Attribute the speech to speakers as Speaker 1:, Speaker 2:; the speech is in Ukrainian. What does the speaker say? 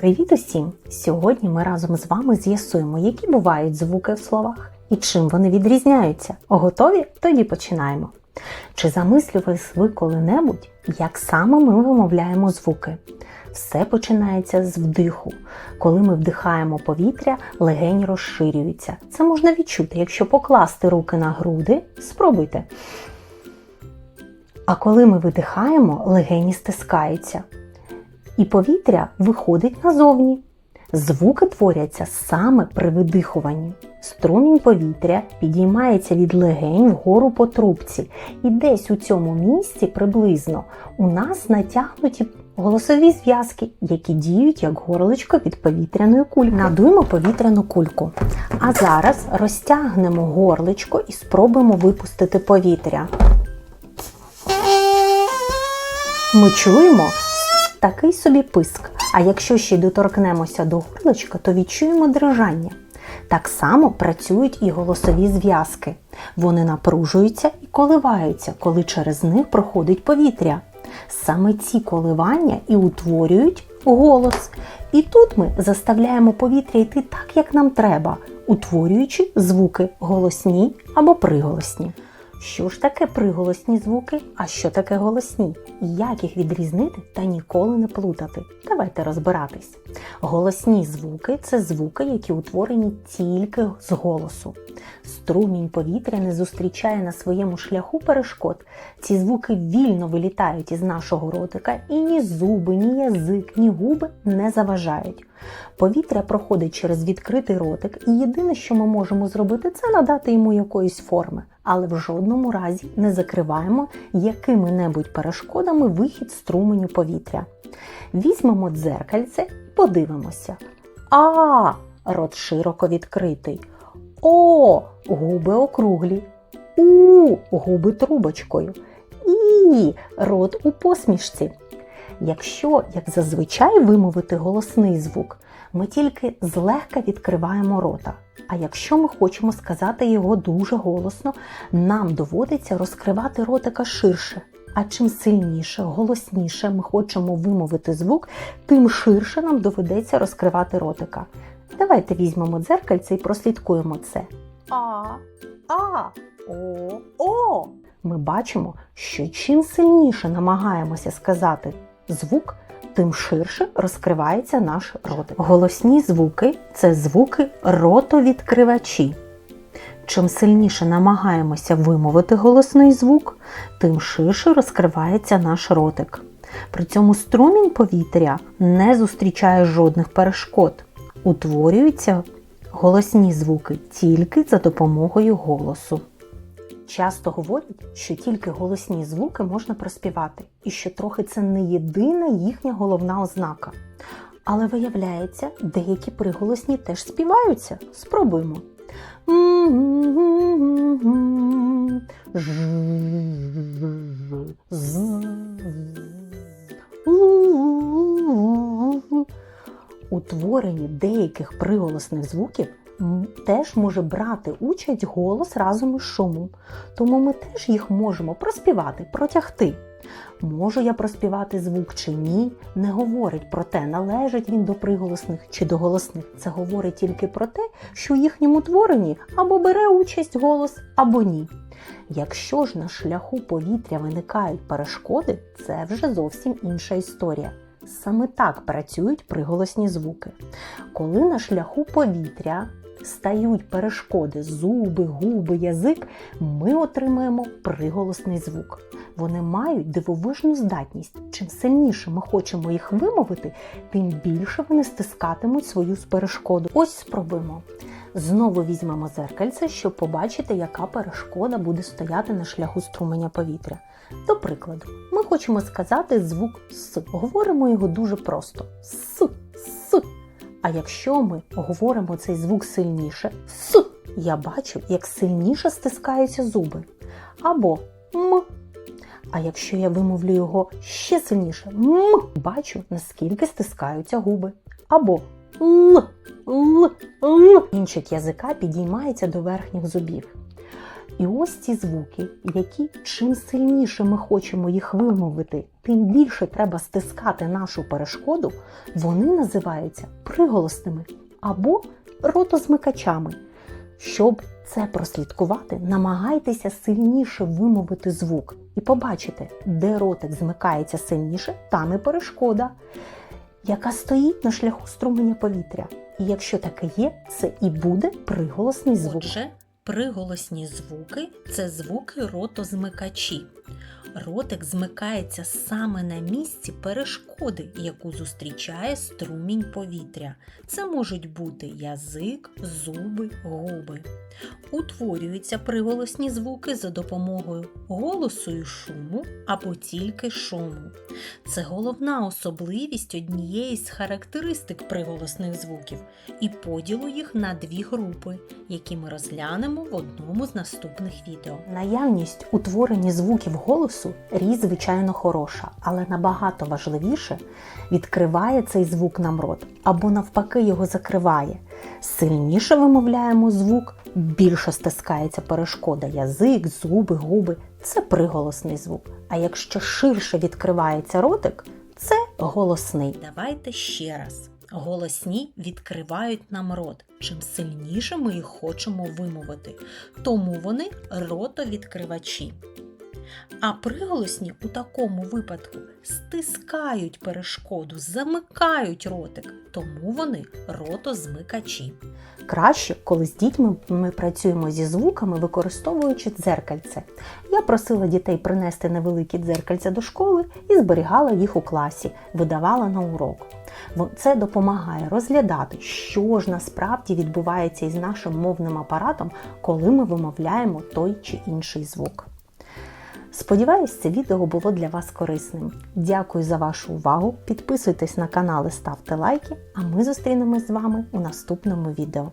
Speaker 1: Привіт усім! Сьогодні ми разом з вами з'ясуємо, які бувають звуки в словах і чим вони відрізняються. Готові? Тоді починаємо. Чи замислювались ви коли-небудь, як саме ми вимовляємо звуки? Все починається з вдиху. Коли ми вдихаємо повітря, легені розширюються. Це можна відчути, якщо покласти руки на груди. Спробуйте. А коли ми видихаємо, легені стискаються і повітря виходить назовні. Звуки творяться саме при видихуванні. Струмінь повітря підіймається від легень вгору по трубці, і десь у цьому місці приблизно у нас натягнуті голосові зв'язки, які діють як горличко від повітряної кульки. Надуємо повітряну кульку. А зараз розтягнемо горличко і спробуємо випустити повітря. Ми чуємо такий собі писк. А якщо ще доторкнемося до горлочка, то відчуємо дрижання. Так само працюють і голосові зв'язки. Вони напружуються і коливаються, коли через них проходить повітря. Саме ці коливання і утворюють голос. І тут ми заставляємо повітря йти так, як нам треба, утворюючи звуки голосні або приголосні. Що ж таке приголосні звуки, а що таке голосні? Як їх відрізнити та ніколи не плутати? Давайте розбиратись. Голосні звуки це звуки, які утворені тільки з голосу. Струмінь повітря не зустрічає на своєму шляху перешкод. Ці звуки вільно вилітають із нашого ротика, і ні зуби, ні язик, ні губи не заважають. Повітря проходить через відкритий ротик, і єдине, що ми можемо зробити, це надати йому якоїсь форми, але в жодному разі не закриваємо якими-небудь перешкодами вихід струменю повітря. Візьмемо дзеркальце і подивимося. А, рот широко відкритий. О, губи округлі. У, губи трубочкою. І рот у посмішці. Якщо, як зазвичай, вимовити голосний звук, ми тільки злегка відкриваємо рота. А якщо ми хочемо сказати його дуже голосно, нам доводиться розкривати ротика ширше. А чим сильніше, голосніше ми хочемо вимовити звук, тим ширше нам доведеться розкривати ротика. Давайте візьмемо дзеркальце і прослідкуємо це. А, а, о, о. Ми бачимо, що чим сильніше намагаємося сказати звук, тим ширше розкривається наш ротик. Голосні звуки це звуки ротовідкривачі. Чим сильніше намагаємося вимовити голосний звук, тим ширше розкривається наш ротик. При цьому струмінь повітря не зустрічає жодних перешкод. Утворюються голосні звуки тільки за допомогою голосу. Часто говорять, що тільки голосні звуки можна проспівати, і що трохи це не єдина їхня головна ознака. Але виявляється, деякі приголосні теж співаються. Спробуємо. У творенні деяких приголосних звуків теж може брати участь голос разом із шумом, тому ми теж їх можемо проспівати, протягти. Можу я проспівати звук чи ні, не говорить про те, належить він до приголосних чи до голосних. Це говорить тільки про те, що у їхньому творенні або бере участь голос, або ні. Якщо ж на шляху повітря виникають перешкоди, це вже зовсім інша історія. Саме так працюють приголосні звуки. Коли на шляху повітря стають перешкоди зуби, губи, язик, ми отримаємо приголосний звук. Вони мають дивовижну здатність. Чим сильніше ми хочемо їх вимовити, тим більше вони стискатимуть свою перешкоду. Ось спробуємо. Знову візьмемо зеркальце, щоб побачити, яка перешкода буде стояти на шляху струменя повітря. До прикладу, ми хочемо сказати звук С. Говоримо його дуже просто С. А якщо ми говоримо цей звук сильніше С, я бачу, як сильніше стискаються зуби. Або М. А якщо я вимовлю його ще сильніше, М, бачу, наскільки стискаються губи. Або Л, Л, Л. Кінчик язика підіймається до верхніх зубів. І ось ці звуки, які чим сильніше ми хочемо їх вимовити, тим більше треба стискати нашу перешкоду, вони називаються приголосними або ротозмикачами. Щоб це прослідкувати, намагайтеся сильніше вимовити звук і побачите, де ротик змикається сильніше, там і перешкода, яка стоїть на шляху струменя повітря. І якщо таке є, це і буде приголосний звук.
Speaker 2: Отже, приголосні звуки це звуки ротозмикачі. Ротик змикається саме на місці перешкоди, яку зустрічає струмінь повітря. Це можуть бути язик, зуби, губи. Утворюються приголосні звуки за допомогою голосу і шуму або тільки шуму. Це головна особливість однієї з характеристик приголосних звуків і поділу їх на дві групи, які ми розглянемо в одному з наступних відео.
Speaker 1: Наявність утворення звуків голосу річ, звичайно, хороша, але набагато важливіше відкриває цей звук нам рот або навпаки його закриває. Сильніше вимовляємо звук, більше стискається перешкода, язик, зуби, губи це приголосний звук. А якщо ширше відкривається ротик, це голосний.
Speaker 2: Давайте ще раз. Голосні відкривають нам рот. Чим сильніше ми їх хочемо вимовити, тому вони ротовідкривачі. А приголосні у такому випадку стискають перешкоду, замикають ротик, тому вони ротозмикачі.
Speaker 1: Краще, коли з дітьми ми працюємо зі звуками, використовуючи дзеркальце. Я просила дітей принести невеликі дзеркальця до школи і зберігала їх у класі, видавала на урок. Це допомагає розглядати, що ж насправді відбувається із нашим мовним апаратом, коли ми вимовляємо той чи інший звук. Сподіваюсь, це відео було для вас корисним. Дякую за вашу увагу. Підписуйтесь на канал і ставте лайки, а ми зустрінемось з вами у наступному відео.